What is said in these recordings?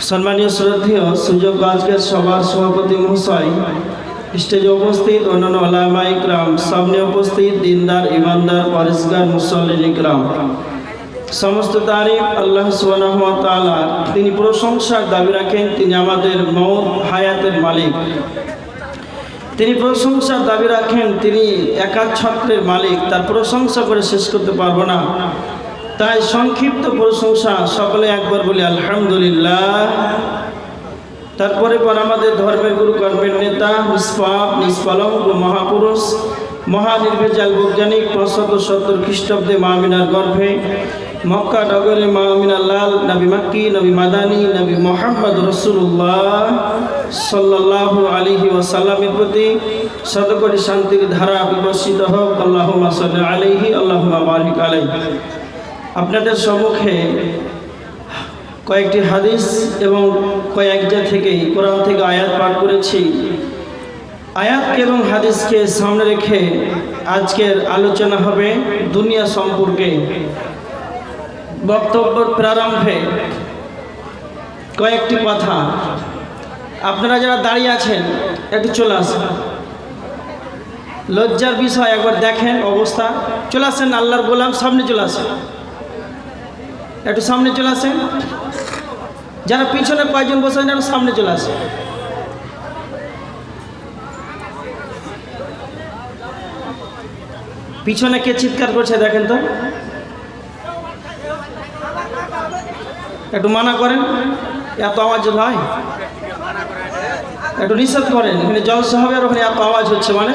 সম্মানীয় শ্রদ্ধেয় সুযোগ আজকের সভার সভাপতি মহাশয়। স্টেজে উপস্থিত অন্যান্য আলামা ইকরাম, সামনে উপস্থিত দিনদার, ইমানদার, পরিষ্কার মুসল্লিন ইকরাম। সমস্ত তারিফ আল্লাহ সুবহানাহু তাআলা, তিনি প্রশংসার দাবি রাখেন, তিনি আমাদের মৌত হায়াতের মালিক। তিনি প্রশংসার দাবি রাখেন, তিনি একার ছত্রের মালিক, তার প্রশংসা করে শেষ করতে পারব না। তাই সংক্ষিপ্ত প্রশংসা সকলে একবার বলি আলহামদুলিল্লাহ। তারপরে পর আমাদের ধর্মের গুরু, কর্মের নেতা, নিষ্পাপ মহাপুরুষ মহানির্ভেজাল বৈজ্ঞানিক পাঁচশত সত্তর খ্রিস্টাব্দে মামিনার গর্ভে, মক্কা নগরে মামিনা লাল, নবী মাক্কি, নবী মাদানী, নবী মোহাম্মদ রসুল্লাহ সাল্লাহ আলিহি ওয়াসাল্লামের প্রতি শতকোটি শান্তির ধারা বিকশিত হোক। আল্লাহ আলিহি আল্লাহ বারিক আলাইহি। আপনাদের সম্মুখে কয়েকটি হাদিস এবং কয়েকটা থেকে কোরআন থেকে আয়াত পাঠ করেছি। আয়াতকে এবং হাদিসকে সামনে রেখে আজকের আলোচনা হবে দুনিয়া সম্পর্কে। বক্তব্য প্রারম্ভে কয়েকটি কথা। আপনারা যারা দাঁড়িয়ে আছেন, একটু চলে আসেন। লজ্জার বিষয় একবার দেখেন অবস্থা। চলে আসেন আল্লাহর গোলাম, সামনে চলে আসেন। একটু সামনে চলে আসেন। যারা পিছনে কয়েকজন বসে আছেন সামনে চলে আসে পিছনে কে চিৎকার করছে দেখেন তো? একটু মানা করেন। এত আওয়াজ হয় একটু নিষেধ করেন, এখানে জলসা হবে আর ওখানে এত আওয়াজ হচ্ছে মানে?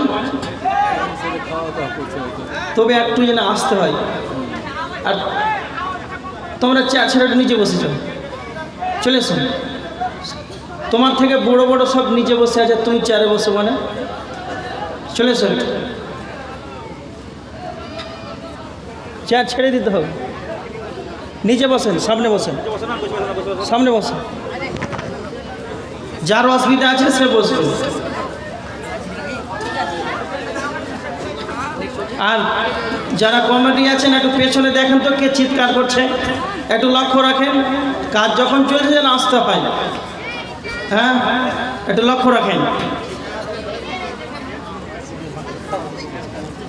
তবে একটু যেন আসতে হয়। আর তোমরা চেয়ার ছেড়ে নিচে বসেছ। চলে এসো। তোমার থেকে বড় বড় সব নিচে বসে আছে, তুমি চেয়ারে বসে মানে। চলে এসো। চেয়ার ছেড়ে দিতে হবে। নিচে বসেন, সামনে বসেন। সামনে বসেন। যার অসুবিধা আছে সে বসবে। আর যারা কমেডি আছেন, একটু পেছনে দেখেন তো কে চিৎকার করছে। একটু লক্ষ্য রাখেন, কাজ যখন চলছে যেন আসতে পায়। হ্যাঁ? একটু লক্ষ্য রাখেন।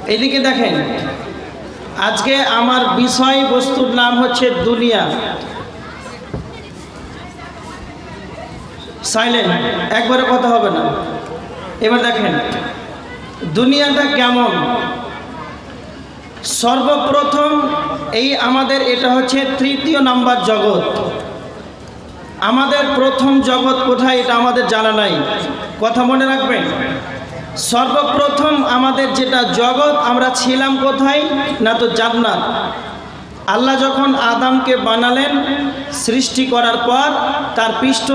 এদিকে দেখেন, আজকে আমার বিষয় বস্তুর নাম হচ্ছে দুনিয়া। সাইলেন্ট একবারে কথা হবে না। এবার দেখেন, দুনিয়াটা কেমন? সর্বপ্রথম এই আমাদের এটা হচ্ছে তৃতীয় নাম্বার জগৎ। আমাদের প্রথম জগৎ কোথায় এটা আমাদের জানা নাই। কথা মনে রাখবেন? সর্বপ্রথম আমাদের যেটা জগৎ, আমরা ছিলাম কোথায়? না তো জান্নাত। আল্লাহ যখন আদামকে বানালেন সৃষ্টি করার পর তার পৃষ্ঠ